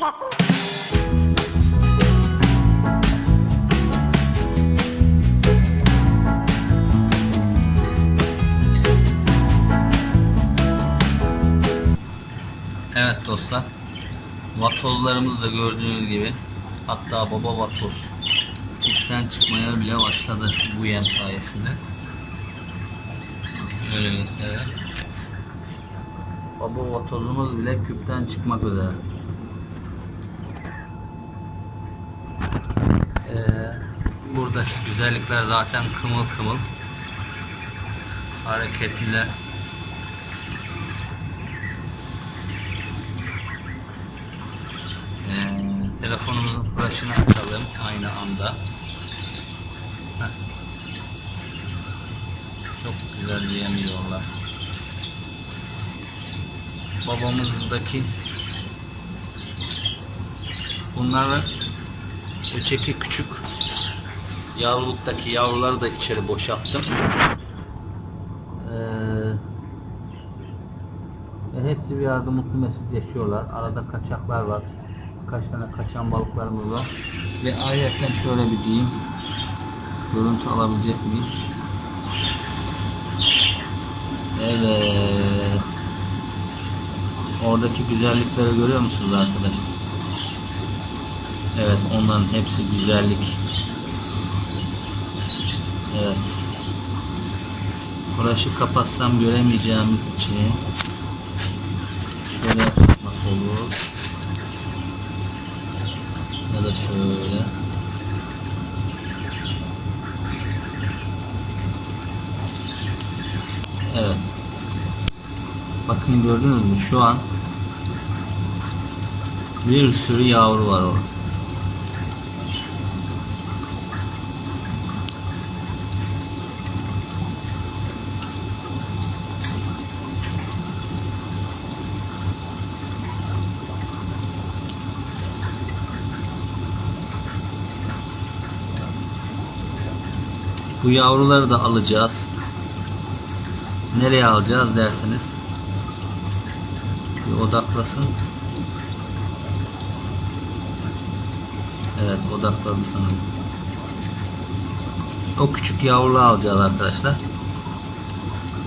Evet dostlar. Vatozlarımız da gördüğünüz gibi hatta baba vatoz ipten çıkmaya bile başladı bu yem sayesinde. Öyle gösterelim. Baba vatozumuz bile küpten çıkmak üzere. Ee, buradaki güzellikler zaten kımıl kımıl hareketliler. Ee, telefonumuzun flaşını açalım aynı anda. Heh. Çok güzel yemiyorlar. Babamızdaki bunların öteki küçük yavruluktaki yavruları da içeri boşalttım. Ee, ve hepsi bir yerde mutlu mesut yaşıyorlar. Arada kaçaklar var. Kaç tane kaçan balıklarımız var. Ve ayrıca şöyle bir diyeyim. Görüntü alabilecek miyiz? Evet. Oradaki güzellikleri görüyor musunuz arkadaşlar? Evet onların hepsi güzellik. Evet. Flaşı kapatsam göremeyeceğim için şöyle yapmak olur. Ya da şöyle. Evet. Bakın gördünüz mü? Şu an bir sürü yavru var orada. Yavruları da alacağız. Nereye alacağız dersiniz? Bir odaklasın. Evet odakladı sanırım. O küçük yavruları alacağız arkadaşlar.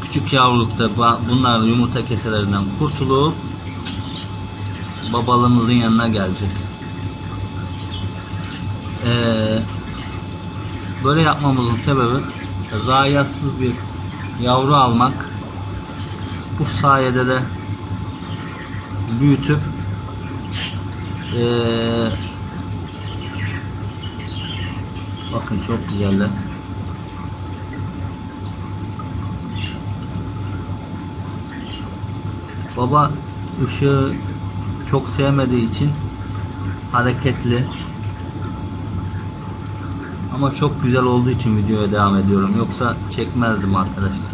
Küçük yavrulukta bunlar yumurta keselerinden kurtulup babalığımızın yanına gelecek. Ee, böyle yapmamızın sebebi zayiatsız bir yavru almak. Bu sayede de büyütüp ee, bakın çok güzeller. Baba ışığı çok sevmediği için hareketli ama çok güzel olduğu için videoya devam ediyorum. Yoksa çekmezdim arkadaşlar.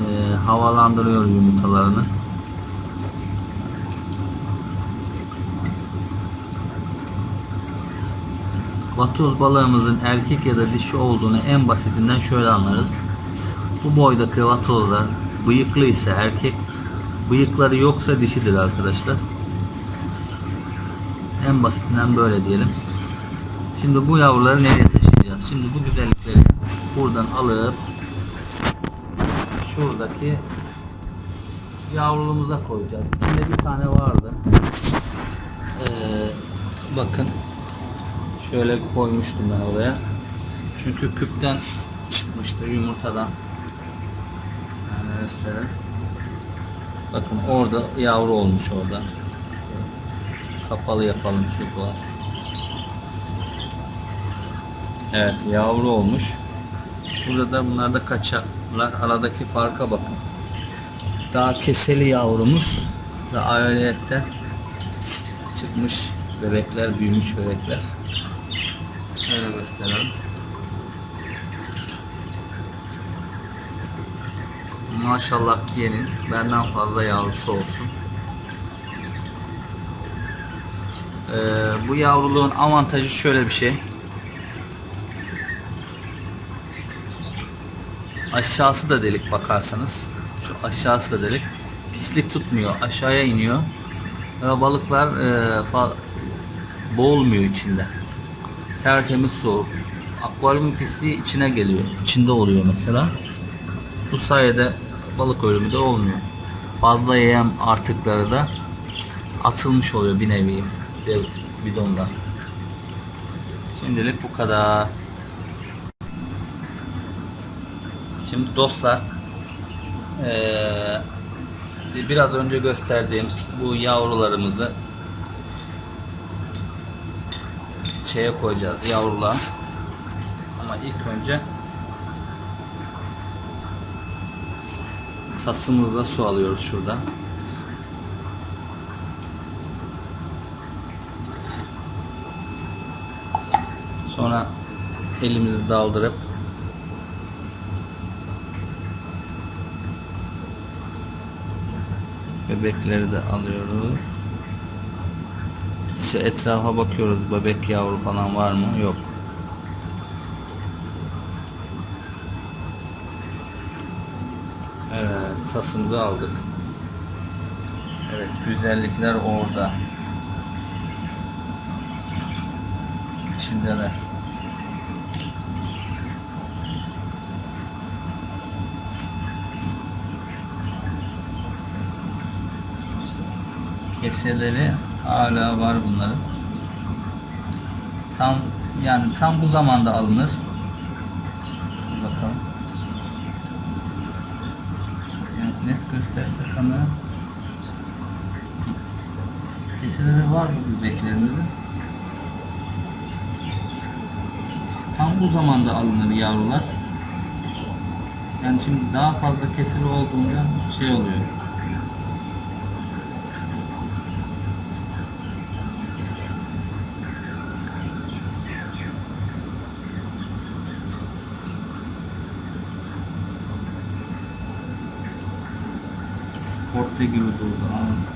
Ee, havalandırıyor yumurtalarını. Vatoz balığımızın erkek ya da dişi olduğunu en basitinden şöyle anlarız. Bu boydaki vatozlar bıyıklı ise erkek, bıyıkları yoksa dişidir arkadaşlar. En basitinden böyle diyelim. Şimdi bu yavruları nereye taşıyacağız? Şimdi bu güzellikleri buradan alıp şuradaki yavruluğumuza koyacağız. İçinde bir tane vardı. Ee, bakın şöyle koymuştum ben oraya. Çünkü küpten çıkmıştı yumurtadan. Yani gösterelim. Bakın orada yavru olmuş orada. Kapalı yapalım var. Evet yavru olmuş. Burada da bunlar da kaçaklar. Aradaki farka bakın. Daha keseli yavrumuz ve ayrıyetten çıkmış bebekler, büyümüş bebekler. Şöyle gösterelim. Maşallah diyenin benden fazla yavrusu olsun. Ee, bu yavruluğun avantajı şöyle bir şey. Aşağısı da delik bakarsanız. Şu aşağısı da delik. Pislik tutmuyor. Aşağıya iniyor. Ve balıklar e, boğulmuyor içinde. Tertemiz su. Akvaryumun pisliği içine geliyor. İçinde oluyor mesela. Bu sayede balık ölümü de olmuyor. Fazla yem artıkları da atılmış oluyor bir nevi dev bidonda. Şimdilik bu kadar. Şimdi dostlar eee, biraz önce gösterdiğim bu yavrularımızı şeye koyacağız yavruluğa. Ama ilk önce tasımızda su alıyoruz şurada. Sonra elimizi daldırıp bebekleri de alıyoruz. Şu etrafa bakıyoruz. Bebek yavru falan var mı? Yok. Evet, tasımızı aldık. Evet, güzellikler orada. İçindeler. Keseleri hala var bunların. Tam yani tam bu zamanda alınır. Bakalım. Yani net gösterse kamera. Keseleri var bu bebeklerimizin. Tam bu zamanda alınır yavrular. Yani şimdi daha fazla kesili olduğunda şey oluyor. できるってこと、うん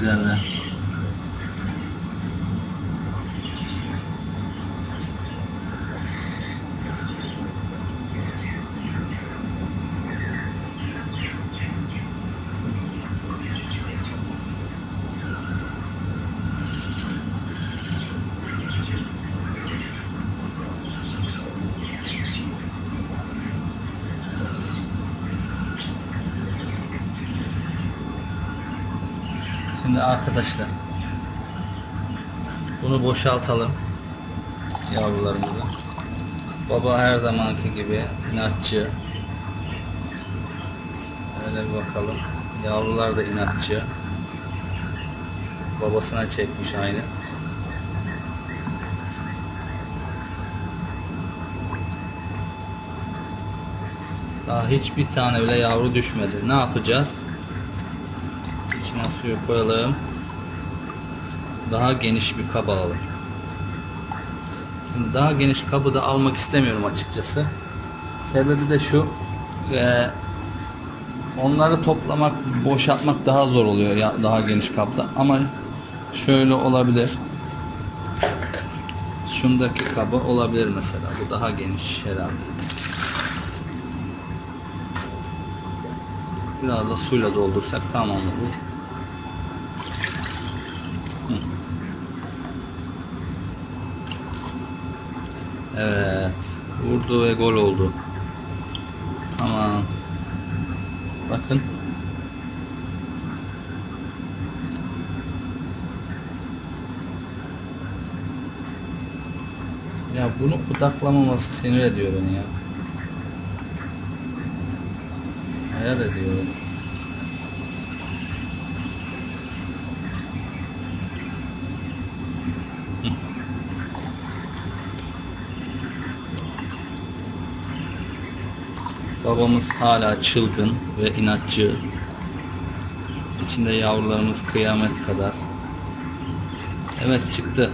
Anladım. Çok güzeller. Şimdi arkadaşlar bunu boşaltalım yavrularımızı. Baba her zamanki gibi inatçı. Öyle bir bakalım. Yavrular da inatçı. Babasına çekmiş aynı. Daha hiçbir tane bile yavru düşmedi. Ne yapacağız? Suyu koyalım. Daha geniş bir kaba alalım. Şimdi daha geniş kabı da almak istemiyorum açıkçası. Sebebi de şu. eee, onları toplamak, boşaltmak daha zor oluyor ya daha geniş kapta. Ama şöyle olabilir. Şundaki kabı olabilir mesela. Bu daha geniş herhalde. Biraz da suyla doldursak tamam olur. Evet. Vurdu ve gol oldu. Tamam. Bakın. Ya bunu kudaklamaması sinir ediyor beni ya. Hayal ediyorum. Babamız hala çılgın ve inatçı. İçinde yavrularımız kıyamet kadar. Evet çıktı.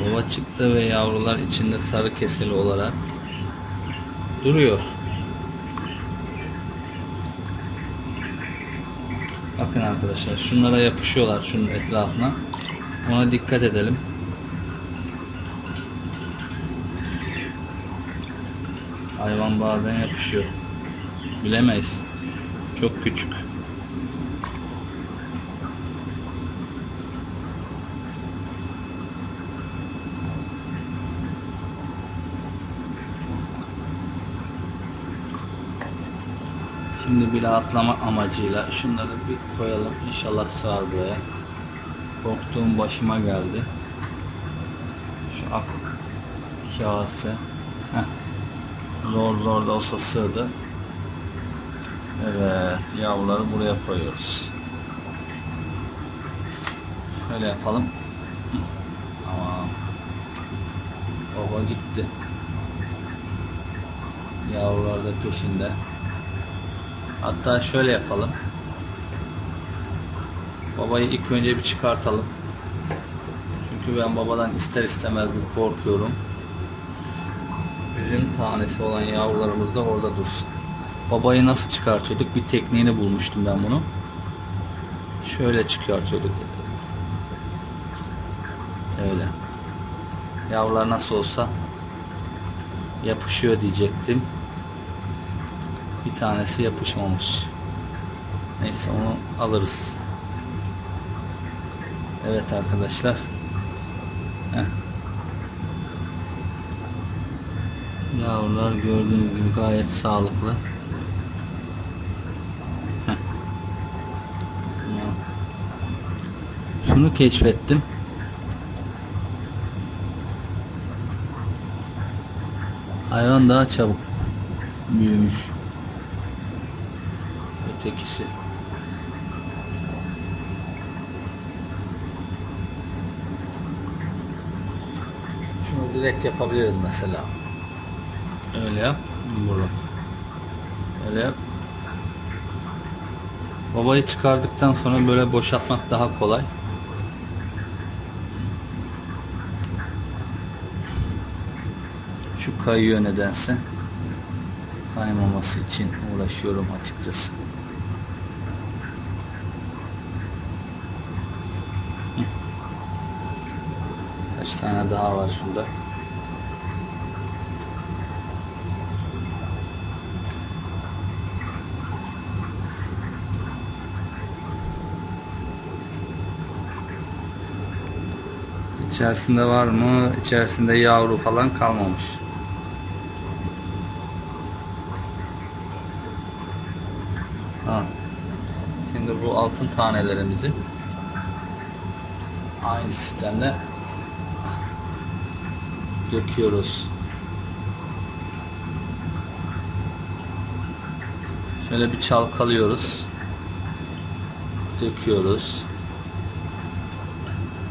Baba çıktı ve yavrular içinde sarı keseli olarak duruyor. Bakın arkadaşlar şunlara yapışıyorlar şunun etrafına. Ona dikkat edelim. Hayvan bazen yapışıyor. Bilemeyiz. Çok küçük. Şimdi bir atlama amacıyla şunları bir koyalım. İnşallah sığar buraya. Korktuğum başıma geldi. Şu ak kağısı. Heh. Zor zor da olsa sığdı. Evet, yavruları buraya koyuyoruz. Şöyle yapalım. Tamam. Baba gitti. Yavrular da peşinde. Hatta şöyle yapalım. Babayı ilk önce bir çıkartalım. Çünkü ben babadan ister istemez bir korkuyorum. Üzüm tanesi olan yavrularımız da orada dursun. Babayı nasıl çıkartıyorduk? Bir tekniğini bulmuştum ben bunu. Şöyle çıkartıyorduk. Öyle. Yavrular nasıl olsa yapışıyor diyecektim. Bir tanesi yapışmamış. Neyse onu alırız. Evet arkadaşlar. Heh. Yavrular gördüğünüz gibi gayet sağlıklı. Şunu keşfettim. Hayvan daha çabuk büyümüş. Ötekisi. Şunu direkt yapabiliriz mesela. Öyle yap. Bunu. Öyle yap. Babayı çıkardıktan sonra böyle boşaltmak daha kolay. Şu kayıyor nedense. Kaymaması için uğraşıyorum açıkçası. Kaç tane daha var şurada. İçerisinde var mı? İçerisinde yavru falan kalmamış. Ha. Şimdi bu altın tanelerimizi aynı sistemle döküyoruz. Şöyle bir çalkalıyoruz. Döküyoruz.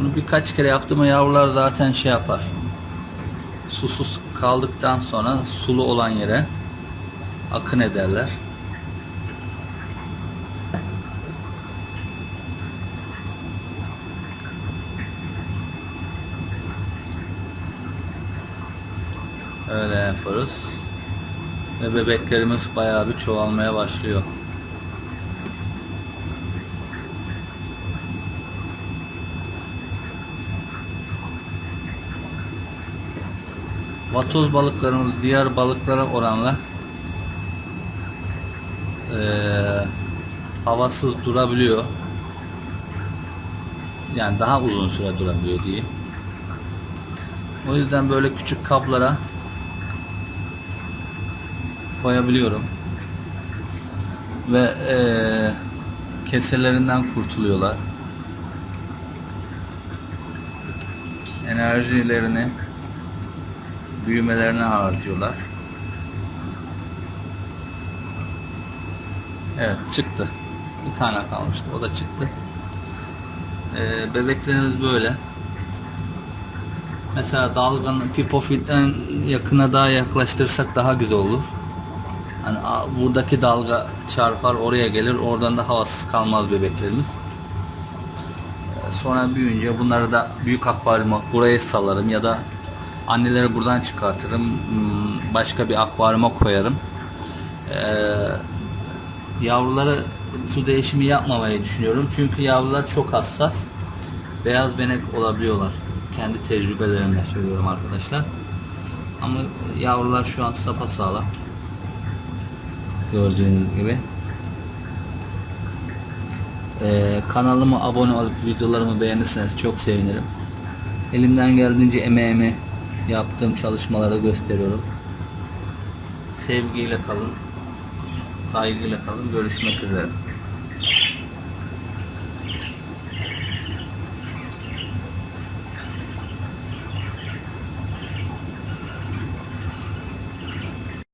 Bunu birkaç kere yaptım mı yavrular zaten şey yapar. Susuz kaldıktan sonra sulu olan yere akın ederler. Öyle yaparız. Ve bebeklerimiz bayağı bir çoğalmaya başlıyor. Vatoz balıklarımız diğer balıklara oranla eee, havasız durabiliyor. Yani daha uzun süre durabiliyor diyeyim. O yüzden böyle küçük kaplara koyabiliyorum. Ve eee, keselerinden kurtuluyorlar. Enerjilerini büyümelerine harcıyorlar. Evet çıktı. Bir tane kalmıştı. O da çıktı. Ee, bebeklerimiz böyle. Mesela dalganın pipofilden yakına daha yaklaştırsak daha güzel olur. Hani buradaki dalga çarpar oraya gelir oradan da havasız kalmaz bebeklerimiz. Ee, Sonra büyüyünce bunları da büyük akvaryuma buraya salarım ya da anneleri buradan çıkartırım. Hmm, Başka bir akvaryuma koyarım. Ee, yavruları su değişimi yapmamayı düşünüyorum. Çünkü yavrular çok hassas. Beyaz benek olabiliyorlar. Kendi tecrübelerimle söylüyorum arkadaşlar. Ama yavrular şu an sapasağlam. Gördüğünüz gibi. Ee, kanalıma abone olup videolarımı beğenirseniz çok sevinirim. Elimden geldiğince emeğimi yaptığım çalışmaları gösteriyorum. Sevgiyle kalın. Saygıyla kalın. Görüşmek üzere.